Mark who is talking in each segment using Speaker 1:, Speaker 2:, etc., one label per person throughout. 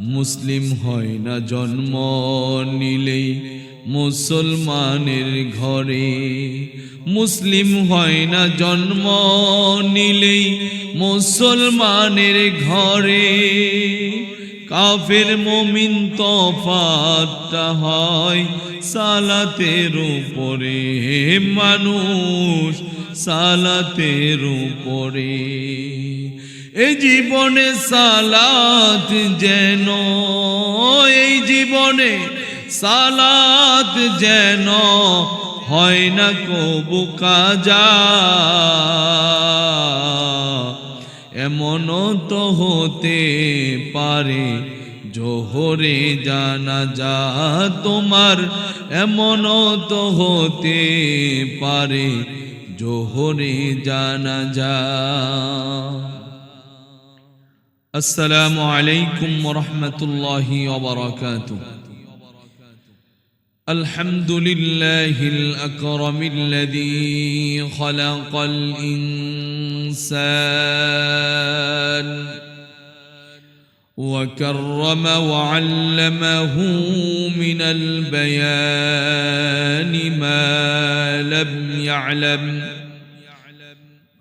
Speaker 1: মুসলিম হয় না জন্ম নিলেই মুসলমানের ঘরে। মুসলিম হয় না জন্ম নিলেই মুসলমানের ঘরে। কাফের মমিন তফাতটা হয় সালাতের উপরে। মানুষ সালাতের উপরে। এই জীবনে সালাত যেন, এই জীবনে সালাত যেন হয় না কবু কাজা। এমনও তো হতে পারে জোহরে জানা যা তোমার এমন তো হতে পারে জোহরে জানা যা السلام عليكم ورحمة الله وبركاته. الحمد لله الأكرم الذي خلق الإنسان وكرم وعلمه من البيان ما لم يعلم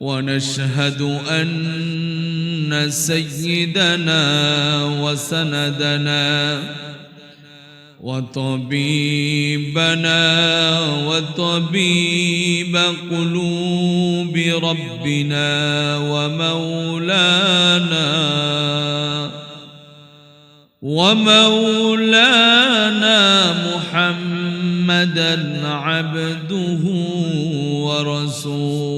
Speaker 1: ونشهد أن سيدنا وسندنا وطبيبنا وطبيب قلوب ربنا ومولانا ومولانا محمدا عبده ورسوله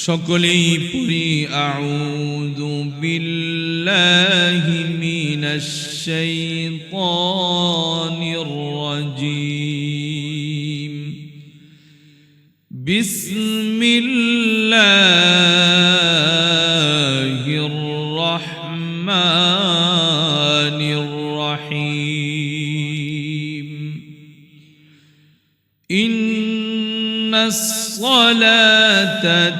Speaker 1: সকলেই পড়ি আউযু বিল্লাহি মিনাশ শাইতানির রাজীম বিসমিল্লাহির রহমানির রহিম ইন্নাস সালাত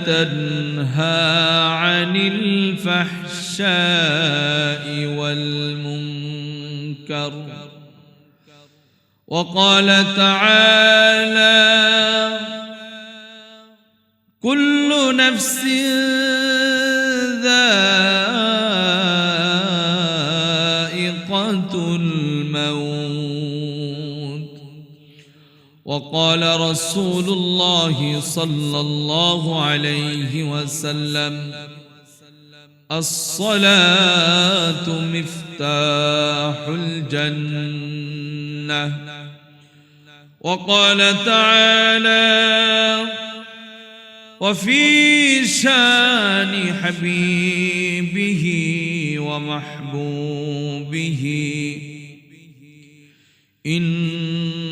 Speaker 1: تنهى عن الفحشاء والمنكر وقال تعالى كل نفس وقال رسول الله صلى الله عليه وسلم الصلاة مفتاح الجنة. وقال تعالى وفي شان حبيبه ومحبوبه إن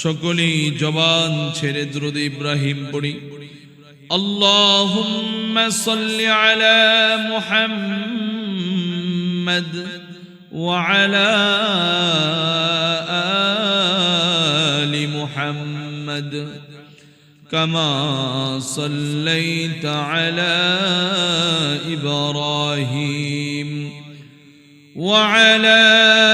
Speaker 1: সকলেই জবান ছেড়ে দ্রুদ ইব্রাহিম পড়ি اللهم صل على محمد وعلى آل محمد كما صليت على إبراهيم وعلى آل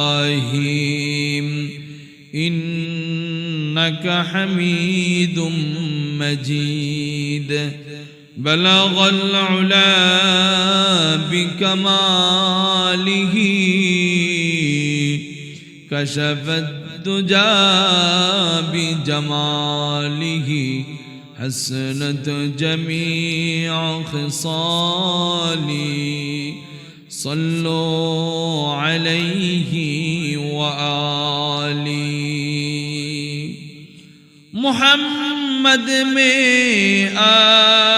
Speaker 1: إنك حميد مجيد. بلغ العلا بكماله. كشف الدجى بجماله. حسنت جميع خصالي. صلوا عليه وآله محمد में आकर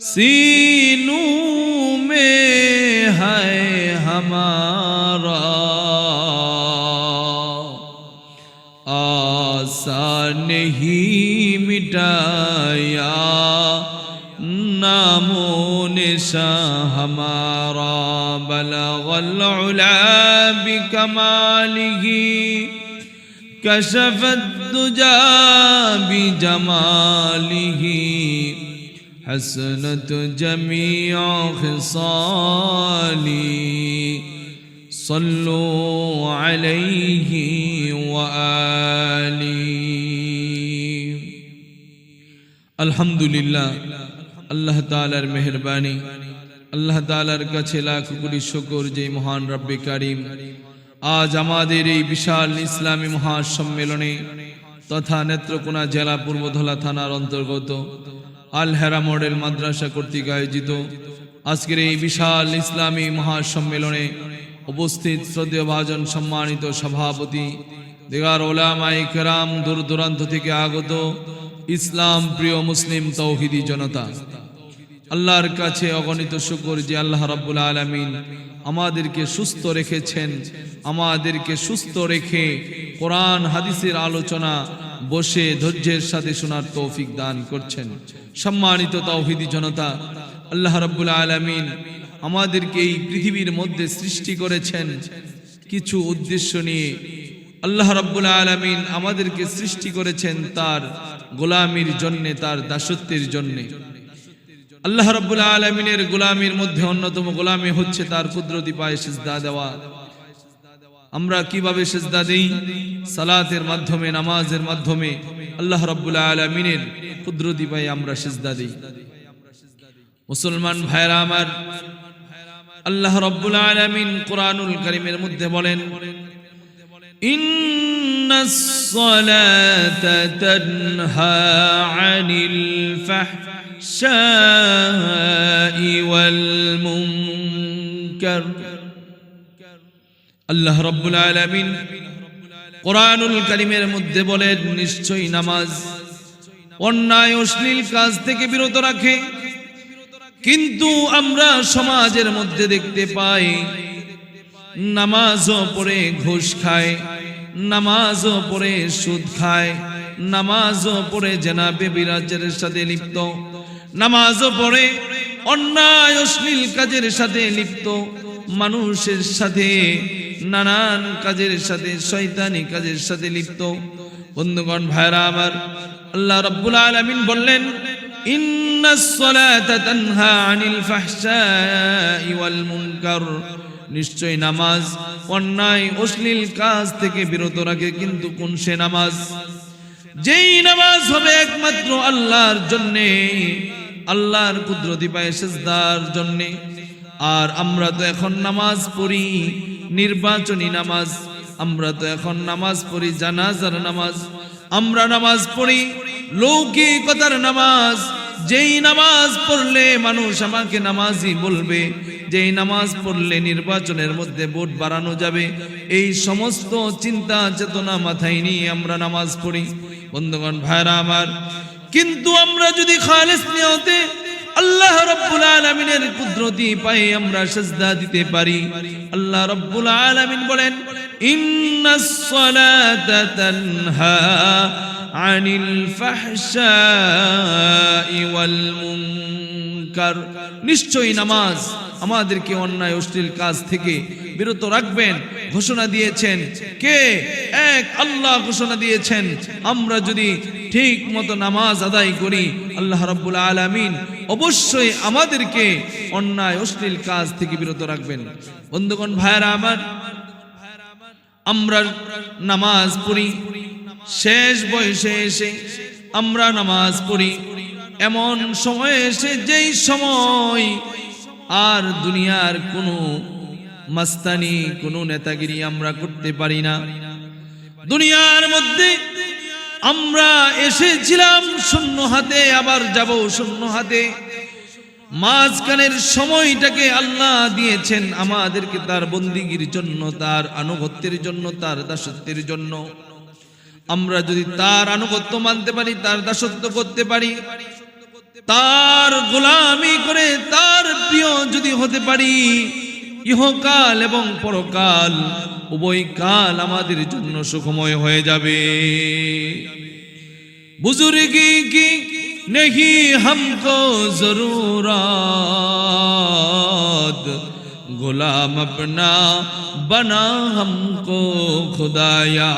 Speaker 1: सीनों में है हमारा आशा नहीं मिटाया नामो निशा हमारा बलगल उला बिकमालिही كشف الدجى بجماله حسنت جميع خصالي صلوا عليه وآله الحمد لله আল্লাহ তালার মেহরবানি আল্লাহ তালার কাছে লাখ কোটি শুকর যে মহান রব্বে কারিম আজ আমাদের এই বিশাল ইসলামী মহাসম্মেলনে তথা নেত্রকোনা জেলা পূর্বধলা থানার অন্তর্গত আল হেরা মডেল মাদ্রাসা কর্তৃক আয়োজিত আজকের এই বিশাল ইসলামী মহাসম্মেলনে উপস্থিত শ্রদ্ধেয় ভাজন সম্মানিত সভাপতি, দেগার ওলামাই কেরাম দূর দূরান্ত থেকে আগত ইসলাম প্রিয় মুসলিম তৌহিদি জনতা। আল্লাহর কাছে অগণিত শুকর যে আল্লাহ রাব্বুল আলামিন আমাদেরকে সুস্থ রেখেছেন, আমাদেরকে সুস্থ রেখে কোরআন, হাদিসের আলোচনা বসে ধৈর্যের সাথে শোনার তৌফিক দান করছেন। সম্মানিত তৌহিদি জনতা, আল্লাহ রাব্বুল আলামিন আমাদেরকে এই পৃথিবীর মধ্যে সৃষ্টি করেছেন। কিছু উদ্দেশ্য নিয়ে আল্লাহ রাব্বুল আলামিন আমাদেরকে সৃষ্টি করেছেন তার গোলামির জন্যে, তার দাসত্বের জন্যে। আল্লাহ রাব্বুল আলমিনের গোলামির মধ্যে অন্যতম গোলামি হচ্ছে তার কুদরতি পায়ে সিজদা দেওয়া আমরা কিভাবে সিজদা দেই সালাতের মাধ্যমে নামাজের মাধ্যমে আল্লাহ রাব্বুল আলমিনের কুদরতি পায়ে আমরা সিজদা দিই মুসলমান ভাইরা আমার আল্লাহ রাব্বুল আলামিন কোরআনুল কারীমের মধ্যে বলেন إن الصلاة تنهى عن الفحشاء والمنكر আল্লাহ রব্বুল আলামিন কোরআনুল কারিমের মধ্যে বলেন নিশ্চয়ই নামাজ অন্যায় অশ্লীল কাজ থেকে বিরত রাখে কিন্তু আমরা সমাজের মধ্যে দেখতে পাই নামাজও পড়ে ঘুষ খায় নামাজও পড়ে সুদ খায় নামাজও পড়ে জেনাবে বিরাজের সাথে লিপ্ত নামাজও পড়ে অন্যায় অশ্লীল কাজের সাথে লিপ্ত, মানুষের সাথে, নানান কাজের সাথে, শয়তানি কাজের সাথে লিপ্ত। বন্ধুগণ ভাইরা আমার, আল্লাহ রাব্বুল আলামিন বললেন নিশ্চয় নামাজ অন্যায় অশ্লীল কাজ থেকে বিরত রাখে কিন্তু কোন সে নামাজ? যেই নামাজ হবে একমাত্র আল্লাহর জন্যে। আল্লাহর কুদরতি পায় সেজদার জন্যে। আর আমরা তো এখন নামাজ পড়ি, নির্বাচনী নামাজ। আমরা তো এখন নামাজ পড়ি, জানাজার নামাজ। আমরা নামাজ পড়ি, লৌকিকতার নামাজ। যেই নামাজ পড়লে মানুষ আমাকে নামাজই বলবে, যেই নামাজ পড়লে নির্বাচনের মধ্যে ভোট বাড়ানো যাবে, এই সমস্ত চিন্তা চেতনা মাথায় নিয়ে আমরা নামাজ পড়ি। বন্ধুগণ ভাইরা আমার কিন্তু আমরা যদি খালেস নিয়তে আল্লাহ রব্বুল আলামিনের কুদরতি পাই আমরা সেজদা দিতে পারি। আল্লাহ রব্বুল আলামিন বলেন আনিল নিশ্চয়ই নামাজ আমাদেরকে অন্যায়, অশ্লীল কাজ থেকে বিরত রাখবেন। ঘোষণা দিয়েছেন, কে? এক আল্লাহ ঘোষণা দিয়েছেন, আমরা যদি ঠিক মতো নামাজ আদায় করি, আল্লাহ রাব্বুল আলামিন অবশ্যই আমাদেরকে অন্যায়, অশ্লীল কাজ থেকে বিরত রাখবেন। বন্ধুগণ ভাইরা আমার, আমরা নামাজ পড়ি, শেষ বয়সে এসে আমরা নামাজ পড়ি। এমন সময় এসে যেই সময় আর দুনিয়ার কোনো মাস্তানি, কোনো নেতাগিরি আমরা করতে পারি না। দুনিয়ার মধ্যে আমরা এসেছিলাম শূন্য হাতে, আবার যাব শূন্য হাতে। মাঝখানের সময়টাকে আল্লাহ দিয়েছেন আমাদেরকে তার বন্দিগির জন্য, তার আনুগত্যের জন্য, তার দাসত্বের জন্য। আমরা যদি তার আনুগত্য মানতে পারি, তার দাসত্ব করতে পারি, তার গোলামি করে তার প্রিয় যদি হতে পারি, ইহকাল এবং পরকাল উভয় কাল আমাদের জন্য সুখময় হয়ে যাবে। نہیں ہم کو ضرورات، غلام اپنا بنا ہم کو خدایا۔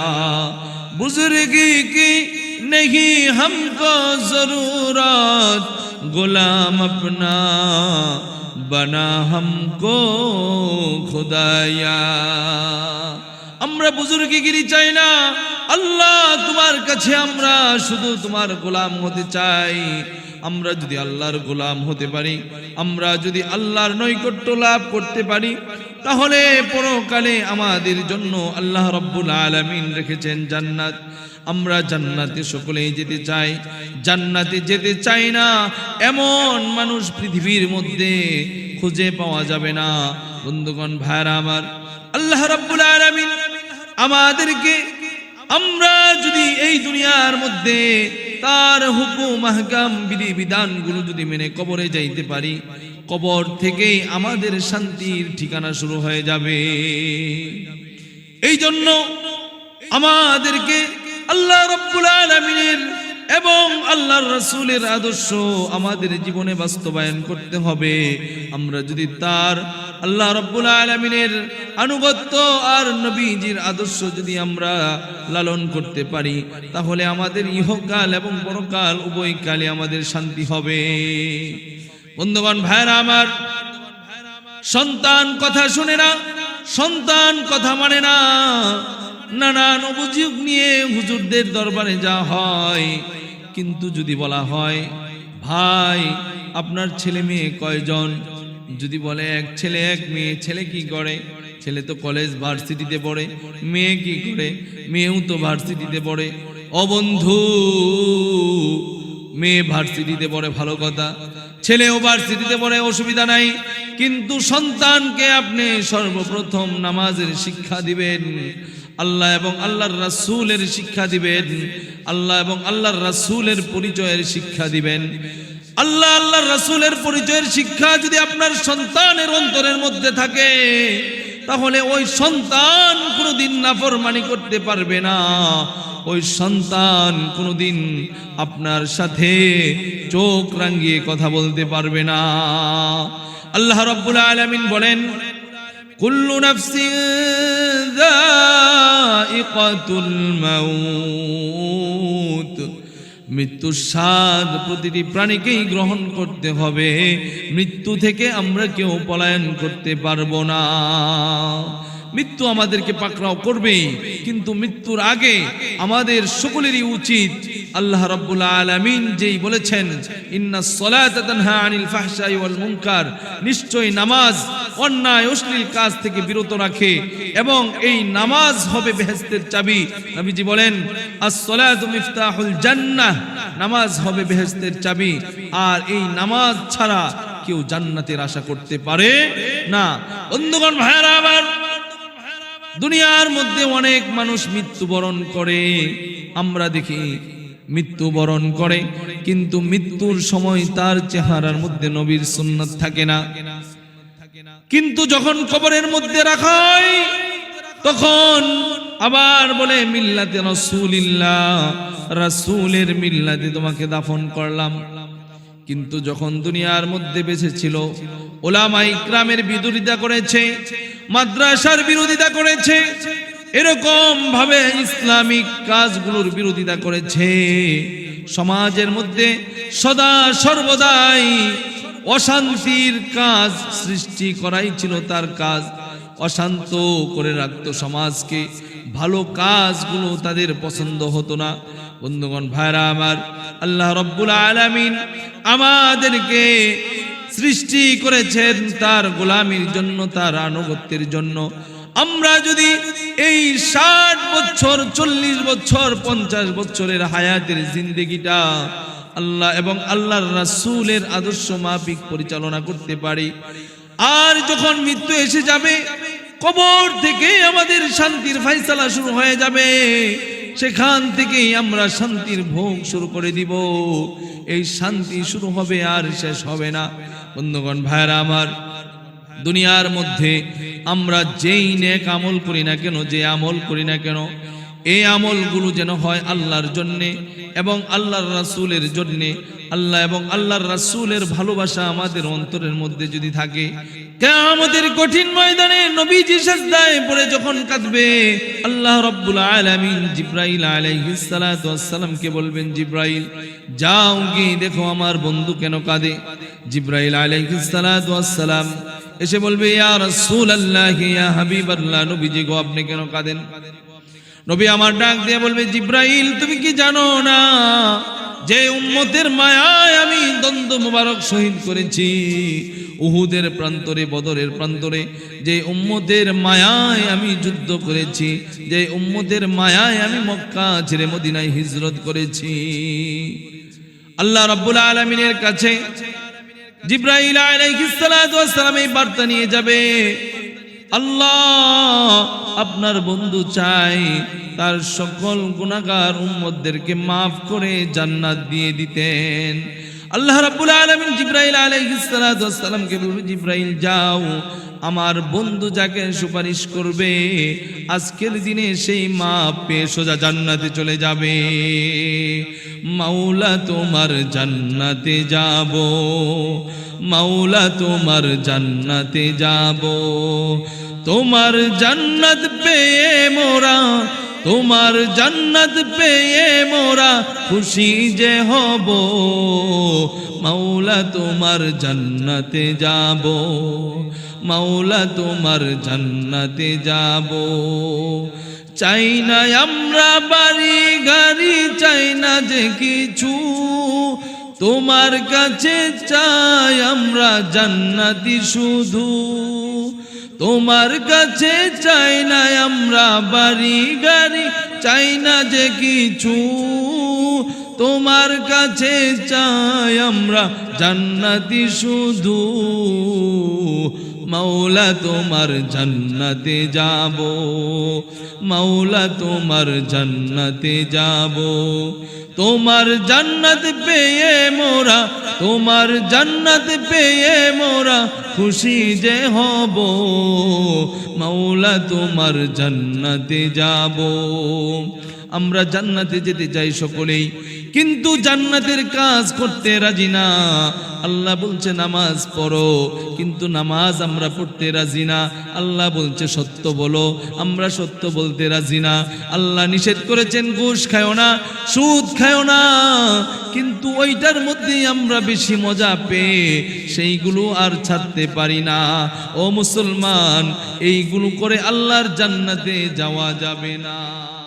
Speaker 1: بزرگی کی نہیں ہم کو ضرورات، غلام اپنا بنا ہم کو خدایا۔ আমরা বুজুর্গিগিরি চাই না। আল্লাহ তোমার কাছে আমরা শুধু তোমার গোলাম হতে চাই। আমরা যদি আল্লাহর গোলাম হতে পারি, আমরা যদি আল্লাহর নৈকট্য লাভ করতে পারি, তাহলে পরকালে আমাদের জন্য আল্লাহ রব্বুল আলামিন রেখেছেন জান্নাত। আমরা জান্নাতে সকলেই যেতে চাই, জান্নাতে যেতে চাই না। এমন মানুষ পৃথিবীর মধ্যে খুঁজে পাওয়া যাবে না। বন্ধুগণ ভাইরা আমার, আল্লাহ রাব্বুল আলামিন আমাদেরকে, আমরা যদি এই দুনিয়ার মধ্যে তার হুকুম, আহকাম, বিধি, বিধানগুলো যদি মেনে কবরে যাইতে পারি, কবর থেকেই আমাদের শান্তির ঠিকানা শুরু হয়ে যাবে। এই জন্য আমাদেরকে আল্লাহ রব্বুল আলমিনের এবং আল্লাহর রাসূলের আদর্শ আমাদের জীবনে বাস্তবায়ন করতে হবে। আমরা যদি তার আল্লাহ রব্বুল আলমিনের আনুগত্য আর নবীজির আদর্শ যদি আমরা লালন করতে পারি, তাহলে আমাদের ইহকাল এবং পরকাল উভয়কালে আমাদের শান্তি হবে। বন্ধুগণ ভাইরা আমার, সন্তান কথা শুনে না, সন্তান কথা মানে না। নানান অভিযোগ নিয়ে হুজুরদের দরবারে যা হয়। কিন্তু যদি বলা হয়, ভাই, আপনার ছেলে মেয়ে কয়জন? যদি বলে, এক ছেলে, এক মেয়ে, ছেলে কি করে? ছেলে তো কলেজ ভার্সিটিতে পড়ে, মেয়ে কি করে? মেয়েও তো ভার্সিটিতে পড়ে। অবন্ধু মেয়ে ভার্সিটিতে পড়ে, ভালো কথা। ছেলেও ভার্সিটিতে পড়ে, অসুবিধা নাই। কিন্তু সন্তানকে আপনি সর্বপ্রথম নামাজের শিক্ষা দিবেন। আল্লাহ এবং আল্লাহর রাসূলের শিক্ষা দিবেন। আল্লাহ এবং আল্লাহর রাসূলের পরিচয়ের শিক্ষা দিবেন। আল্লাহ, আল্লাহর রাসূলের পরিচয়ের শিক্ষা যদি আপনার সন্তানের অন্তরের মধ্যে থাকে, তাহলে ওই সন্তান কোনোদিন নাফরমানি করতে পারবে না। ওই সন্তান কোনোদিন আপনার সাথে চোখ রাঙ্গিয়ে কথা বলতে পারবে না। আল্লাহ রব্বুল আলামিন বলেন কুল্লু নাফসিন যায়িকাতুল মাউত। মৃত্যুর স্বাদ প্রতিটি প্রাণীকেই গ্রহণ করতে হবে। মৃত্যু থেকে আমরা কেউ পলায়ন করতে পারব না। মৃত্যু আমাদেরকে পাকড়াও করবে কিন্তু মৃত্যুর আগে আমাদের সকলেরই উচিত আল্লাহ রাব্বুল আলামিন যেই বলেছেন, ইন্না ওয়াল মুনকার নিশ্চয়ই নামাজ অন্যায়, অশ্লীল কাজ থেকে বিরত রাখে এবং এই নামাজ হবে বেহেশতের চাবি। নবীজি বলেন, আস-সলাতু জান্নাহ নামাজ হবে বেহেশতের চাবি। আর এই নামাজ ছাড়া কেউ জান্নাতের আশা করতে পারে না। বন্ধুগণ ভাইরা আবার দুনিয়ার মধ্যে অনেক মানুষ মৃত্যুবরণ করে। আমরা দেখি মৃত্যুবরণ করে, কিন্তু মৃত্যুর সময় তার চেহারার মধ্যে নবীর সুন্নত থাকে না। কিন্তু যখন কবরের মধ্যে রাখা হয়, তখন আবার বলে, মিল্লাতে রসুলিল্লাহ, রাসূলের মিল্লাতে তোমাকে দাফন করলাম। কিন্তু যখন দুনিয়ার মধ্যে বেঁচে ছিল ওলামা ইকরামের বিরোধিতা করেছে, মাদ্রাসার বিরোধিতা করেছে এরকম ভাবে ইসলামিক কাজগুলোর বিরোধিতা করেছে। সমাজের মধ্যে সদা সর্বদাই অশান্তির কাজ সৃষ্টি করাই ছিল তার কাজ। অশান্ত করে রাখত সমাজকে। ভালো কাজগুলো তাদের পছন্দ হতো না। বন্ধুগণ ভাইরা আমার, আল্লাহ রব্বুল আলামিন আমাদেরকে সৃষ্টি করেছেন তার গোলামির জন্য, তার আনুগত্যের জন্য। আমরা যদি এই ষাট বছর, চল্লিশ বছর, পঞ্চাশ বছরের হায়াতের জিন্দেগিটা আল্লাহ এবং আল্লাহর রাসূলের আদর্শ মাফিক পরিচালনা করতে পারি। আর যখন মৃত্যু এসে যাবে, কবর থেকে আমাদের শান্তির ফাইসালা শুরু হয়ে যাবে। সেখান থেকেই আমরা শান্তির ভোগ শুরু করে দিব। এই শান্তি শুরু হবে আর শেষ হবে না। বন্ধুগণ ভাইরা আমার দুনিয়ার মধ্যে আমরা যেই নেক আমল করি না কেন, যে আমল করি না কেন এই আমলগুলো যেন হয় আল্লাহর জন্যে এবং আল্লাহর রাসূলের জন্যে। আল্লাহ এবং আল্লাহর রাসুলের ভালোবাসা আমাদের অন্তরের মধ্যে যদি থাকে আমাদের কঠিন ময়দানে নবীজি সাজদায় পড়ে যখন কাঁদবে, আল্লাহ রাব্বুল আলামিন জিব্রাইল ওয়াসসালামকে বলবেন, জিব্রাইল, যাও গিয়ে দেখো আমার বন্ধু কেন কাঁদে? জিব্রাইল আলাইহিস সালাতু ওয়াসসালাম এসে বলবে, ইয়া রাসূলুল্লাহ, ইয়া হাবিবাল্লাহ। নবীজি গো, আপনি কেন কাঁদেন? নবী আমার ডাক দিয়ে বলবে, জিব্রাইল, তুমি কি জানো না যে উম্মতের মায়ায় আমি দ্বন্দ্ব মুবারক শহীদ করেছি? উহুদের প্রান্তরে, বদরের প্রান্তরে, যে উম্মতের মায়ায় আমি যুদ্ধ করেছি, যে উম্মতের মায়ায় আমি মক্কা ছেড়ে মদিনায় হিজরত করেছি। আল্লাহ রাব্বুল আলামিনের কাছে জিব্রাইল আলাইহিস সালাতু ওয়াস সালাম এই বার্তা নিয়ে যাবে, আল্লাহ আপনার বন্ধু চাই তার সকল গুণাগার উম্মদেরকে মাফ করে জান্নাত দিয়ে দিতেন। আল্লাহ রাব্বুল আলামিন জিব্রাইল সালাতু বলবে, জিব্রাইল, যাও আমার বন্ধু যাকে সুপারিশ করবে, আজকের দিনে সেই মাপ পেয়ে সোজা জান্নাতে চলে যাবে। মাওলা তোমার জান্নাতে যাব, মাওলা তোমার জান্নাতে যাব। তোমার জান্নাত পেয়ে মোরা, তোমার জান্নাত পেয়ে মোরা খুশি যে হব। মাওলা তোমার জান্নাতে যাব মাওলা, তোমার জান্নাতে যাব। চাই না আমরা বাড়ি, গাড়ি, চাই না যে কিছু। তোমার কাছে চাই আমরা জান্নাতি শুধু। তোমার কাছে চাই না আমরা বাড়ি, গাড়ি, চাই না যে কিছু। তোমার কাছে চাই আমরা জান্নাতি শুধু। মাওলা তোমার জান্নাতে যাব। মাওলা তোমার জান্নাতে যাব। তোমার জন্নত পেয়ে মোরা, তোমার জন্নত পেয়ে মোরা খুশি যে হব। মাওলা তোমার জান্নাতে যাব। আমরা জান্নাতে যেতে চাই সকলেই। কিন্তু জান্নাতের কাজ করতে রাজি না। আল্লাহ বলছে, নামাজ পড়ো। কিন্তু নামাজ আমরা পড়তে রাজি না। আল্লাহ বলছে, সত্য বলো। আমরা সত্য বলতে রাজি না। আল্লাহ নিষেধ করেছেন, ঘুষ খায়ও না, সুদ খায়ও না। কিন্তু ওইটার মধ্যেই আমরা বেশি মজা পেয়ে সেইগুলো আর ছাড়তে পারি না। ও মুসলমান, এইগুলো করে আল্লাহর জান্নাতে যাওয়া যাবে না।